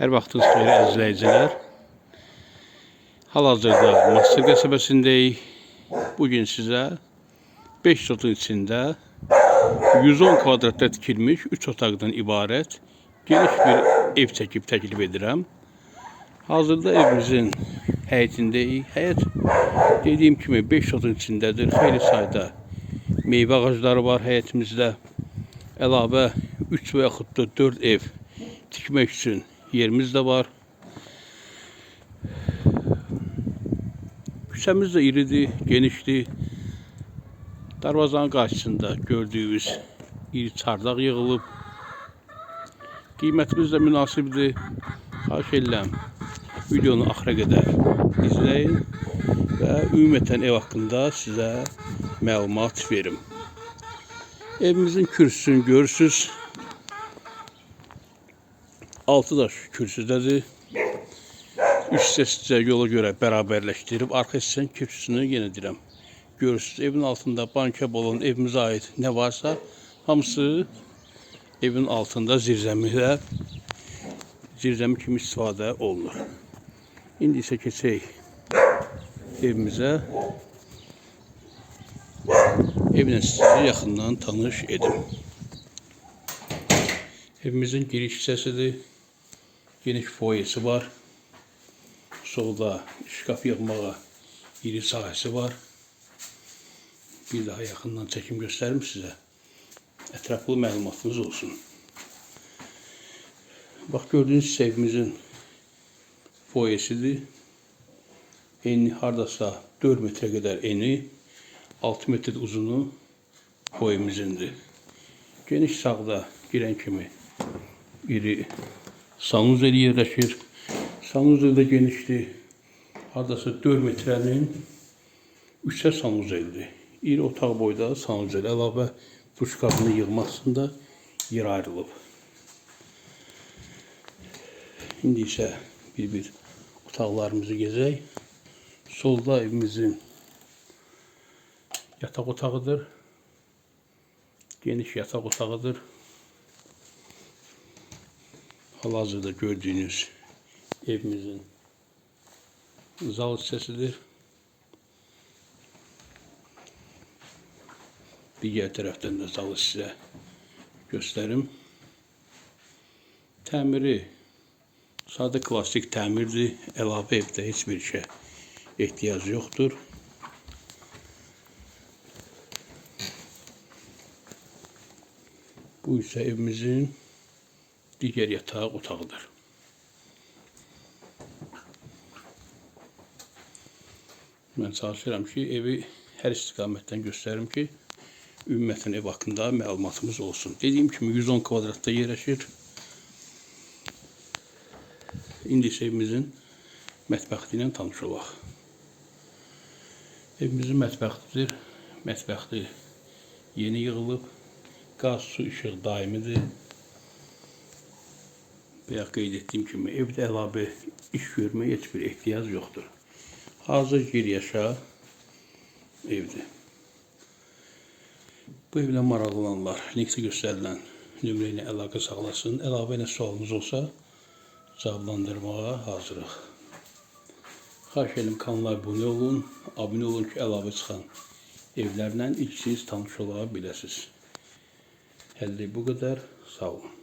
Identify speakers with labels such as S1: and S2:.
S1: Hər vaxtınız xeyir izləyicilər. Hal-hazırda Masır qəsəbəsindəyik. Bugün sizə 5 sotun içində 110 kvadratda tikilmiş 3 otaqdan ibarət geniş bir ev çəkib təklif edirəm. Hazırda evimizin həyətindəyik. Həyət dediyim kimi 5 sotun içindədir. Xeyli sayda meyvə ağacları var həyətimizdə. Əlavə 3 və yaxud da 4 ev tikmək üçün yerimiz də var. Küçəmiz də iridir, genişdir. Darvazanın qarşısında gördüyünüz iri çardaq yığılıb. Qiymətimiz də münasibdir. Xahiş edirəm videonu axıra qədər izləyin və ümumiyyətlə ev haqqında sizə məlumat verim. Evimizin kürsüsünü görürsüz. Altı daş kürsüdədir. Üst hissəsi yola görə bərabərləşdirib, arxa hissənin kürsüsünü yenə deyirəm. Görürsüz, evin altında banka olan evimizə aid nə varsa, hamısı evin altında zirzəmidə zirzəmi kimi istifadə olunur. İndi isə keçək evimizə. Evlə sizi yaxından tanış edim. Evimizin giriş hissəsidir. Geniş foyesi var. Solda şkaf yığmağa iri sahəsi var. Bir daha yaxından çəkim göstərim sizə. Ətraflı məlumatınız olsun. Bax gördüyünüz hissə evimizin foyesidir. Eni hardasa 4 metrə qədər eni, 6 metr uzunu foyemizindir. Geniş sağda girən kimi iri sanuzel yerləşir. Sanuzel də genişdir. Hardasa 4 metrənin 3-ə sanuzeldir. İri otaq boyda sanuzel əlavə duş qabını yığmasında yer ayrılıb. İndi isə bir-bir otaqlarımızı gezək. Solda evimizin yataq otağıdır. Geniş yataq otağıdır. Hal-hazırda gördüğünüz evimizin zal hissəsidir. Digər tərəfdən də zalı sizə göstərim. Təmiri sadə klassik təmirdir. Əlavə evdə heç bir işə ehtiyac yoxdur. Bu isə evimizin digər yataq otağıdır. Mən çalışıram ki, evi hər istiqamətdən göstərim ki, ümumiyyətlə ev haqqında məlumatımız olsun. Dediyim kimi 110 kvadratda yerləşir. İndi isə evimizin mətbəxi ilə tanış olaq. Evimizin mətbəxidir. Mətbəxi yeni yığılıb. Qaz, su, işıq daimidir. Bayaq qeyd etdiyim kimi evdə əlavə iş görməyə heç bir ehtiyac yoxdur. Hazır gir yaşa evdir. Bu evlə maraqlananlar linkdə göstərilən nömrə ilə əlaqə saxlasın. Əlavə ilə sualınız olsa cavablandırmağa hazırıq. Xahiş edirəm kanala abunə olun. Abunə olun ki, əlavə çıxan evlərlə ilk siz tanış ola biləsiniz. Həlli bu qədər. Sağ olun.